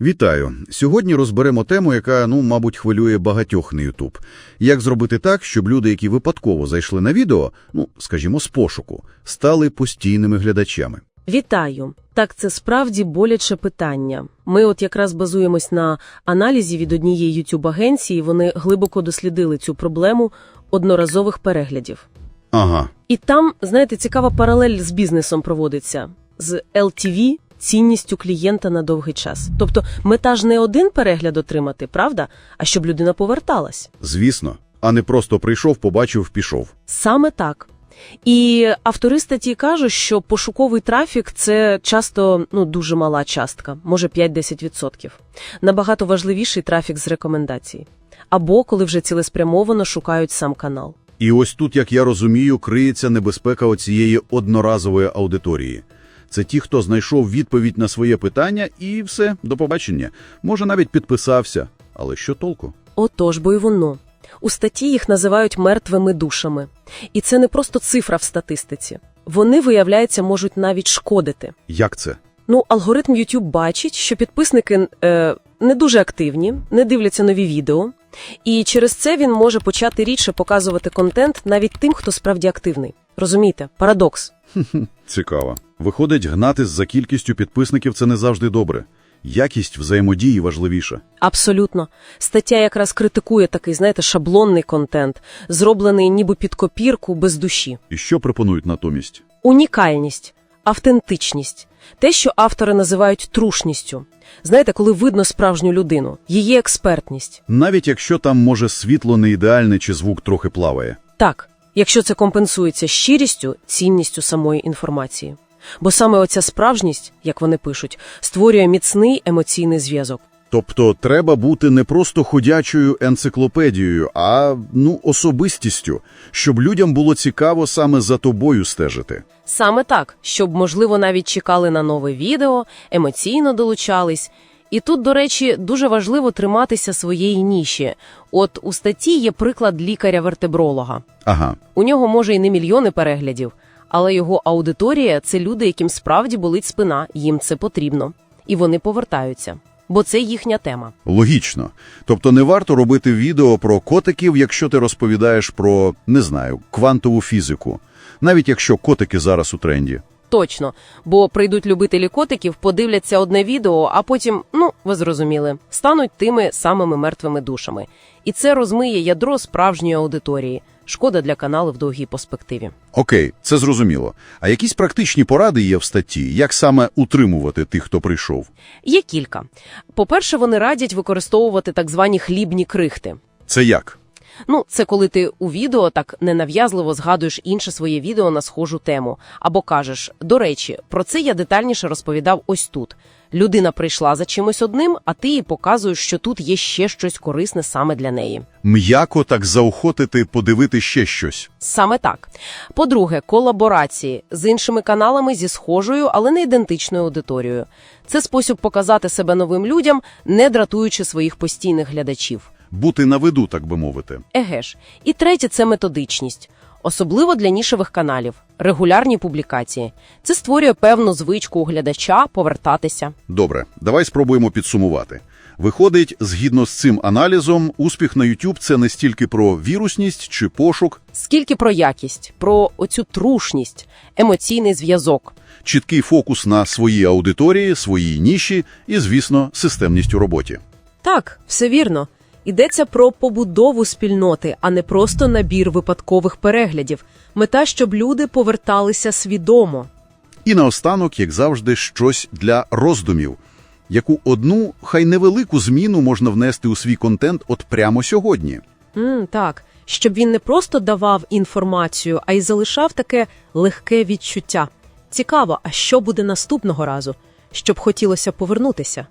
Вітаю! Сьогодні розберемо тему, яка, ну, мабуть, хвилює багатьох на YouTube. Як зробити так, щоб люди, які випадково зайшли на відео, ну, скажімо, з пошуку, стали постійними глядачами? Вітаю. Так, це справді боляче питання. Ми от якраз базуємось на аналізі від однієї YouTube-агенції, вони глибоко дослідили цю проблему одноразових переглядів. Ага, І там, знаєте, цікава паралель з бізнесом проводиться. З LTV – цінністю клієнта на довгий час. Тобто мета ж не один перегляд отримати, правда? А щоб людина поверталась. звісно. А не просто прийшов, побачив, пішов. Саме так. І автори статті кажуть, що пошуковий трафік це часто ну дуже мала частка, може 5-10%. Набагато важливіший трафік з рекомендацій. Або коли вже цілеспрямовано шукають сам канал. І ось тут, як я розумію, криється небезпека оцієї одноразової аудиторії. Це ті, хто знайшов відповідь на своє питання і все, до побачення. Може, навіть підписався. Але що толку? Отож, бо й воно. У статті їх називають мертвими душами. І це не просто цифра в статистиці. Вони, виявляється, можуть навіть шкодити. Як це? Ну, алгоритм YouTube бачить, що підписники е, не дуже активні, не дивляться нові відео, і через це він може почати рідше показувати контент навіть тим, хто справді активний. Розумієте? Парадокс. Цікаво. Виходить, гнати за кількістю підписників це не завжди добре. Якість взаємодії важливіша. Абсолютно. Стаття якраз критикує такий, знаєте, шаблонний контент, зроблений ніби під копірку без душі. І що пропонують натомість? Унікальність, автентичність, те, що автори називають трушністю. Знаєте, коли видно справжню людину, її експертність. Навіть якщо там, може, світло не ідеальне чи звук трохи плаває. Так, якщо це компенсується щирістю, цінністю самої інформації. Бо саме оця справжність, як вони пишуть, створює міцний емоційний зв'язок. Тобто треба бути не просто ходячою енциклопедією, а ну особистістю, щоб людям було цікаво саме за тобою стежити. Саме так, щоб, можливо, навіть чекали на нове відео, емоційно долучались. І тут, до речі, дуже важливо триматися своєї ніші. От у статті є приклад лікаря-вертебролога. Ага, У нього може і не мільйони переглядів, але його аудиторія це люди, яким справді болить спина, їм це потрібно. І вони повертаються, бо це їхня тема. логічно. Тобто не варто робити відео про котиків, якщо ти розповідаєш про, не знаю, квантову фізику, навіть якщо котики зараз у тренді. Точно, бо прийдуть любителі котиків, подивляться одне відео, а потім, ну, ви зрозуміли, стануть тими самими мертвими душами. І це розмиє ядро справжньої аудиторії. Шкода для каналу в довгій перспективі. Окей, це зрозуміло. А якісь практичні поради є в статті, як саме утримувати тих, хто прийшов? Є кілька. По-перше, вони радять використовувати так звані хлібні крихти. Це як? Ну, це коли ти у відео так ненав'язливо згадуєш інше своє відео на схожу тему. Або кажеш, до речі, про це я детальніше розповідав ось тут. Людина прийшла за чимось одним, а ти їй показуєш, що тут є ще щось корисне саме для неї. М'яко так заохотити подивити ще щось. Саме так. По-друге, колаборації з іншими каналами зі схожою, але не ідентичною аудиторією. Це спосіб показати себе новим людям, не дратуючи своїх постійних глядачів. Бути на виду, так би мовити. Еге ж. І третє це методичність. Особливо для нішевих каналів, регулярні публікації. Це створює певну звичку у глядача повертатися. Добре, давай спробуємо підсумувати. Виходить, згідно з цим аналізом, успіх на YouTube – це не стільки про вірусність чи пошук, Скільки про якість, про оцю трушність, емоційний зв'язок. чіткий фокус на своїй аудиторії, своїй ніші і, звісно, системність у роботі. Так, все вірно. Йдеться про побудову спільноти, а не просто набір випадкових переглядів. Мета, щоб люди поверталися свідомо. І наостанок, як завжди, щось для роздумів. Яку одну, хай невелику зміну можна внести у свій контент от прямо сьогодні. м так, щоб він не просто давав інформацію, а й залишав таке легке відчуття. Цікаво, а що буде наступного разу, щоб хотілося повернутися.